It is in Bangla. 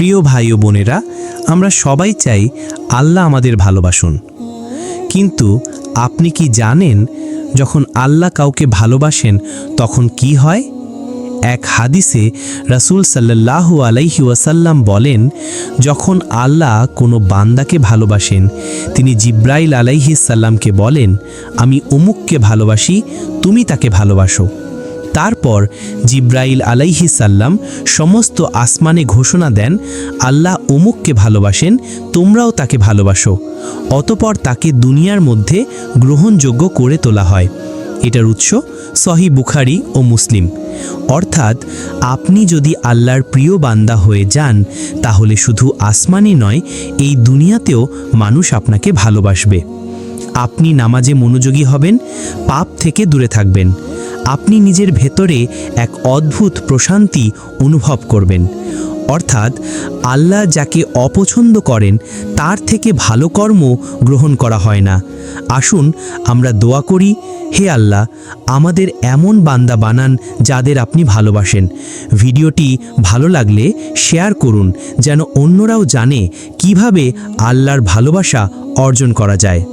প্রিয় ভাই ও বোনেরা, আমরা সবাই চাই আল্লাহ আমাদের ভালোবাসুন। কিন্তু আপনি কি জানেন যখন আল্লাহ কাউকে ভালোবাসেন তখন কি হয়? এক হাদিসে রাসূল সাল্লাল্লাহু আলাইহি ওয়াসাল্লাম বলেন, যখন আল্লাহ কোনো বান্দাকে ভালোবাসেন, তিনি জিব্রাইল আলাইহি সাল্লামকে বলেন, আমি অমুককে ভালোবাসি, তুমি তাকে ভালোবাসো। তারপর জিব্রাইল আলাইহি সাল্লাম সমস্ত আসমানে ঘোষণা দেন, আল্লাহ অমুককে ভালোবাসেন, তোমরাও তাকে ভালোবাসো। অতপর তাকে দুনিয়ার মধ্যে গ্রহণযোগ্য করে তোলা হয়। এটার উৎস সহি বুখারি ও মুসলিম। অর্থাৎ আপনি যদি আল্লাহর প্রিয় বান্দা হয়ে যান, তাহলে শুধু আসমানই নয়, এই দুনিয়াতেও মানুষ আপনাকে ভালোবাসবে। আপনি নামাজে মনোযোগী হবেন, পাপ থেকে দূরে থাকবেন। আপনি নিজের ভেতরে এক অদ্ভুত প্রশান্তি অনুভব করবেন। অর্থাৎ আল্লাহ যাকে অপছন্দ করেন, তার থেকে ভালো কর্ম গ্রহণ করা হয় না। আসুন আমরা দোয়া করি, হে আল্লাহ, আমাদের এমন বান্দা বানান যাদের আপনি ভালোবাসেন। ভিডিওটি ভালো লাগলে শেয়ার করুন, যেন অন্যরাও জানে কীভাবে আল্লাহর ভালোবাসা অর্জন করা যায়।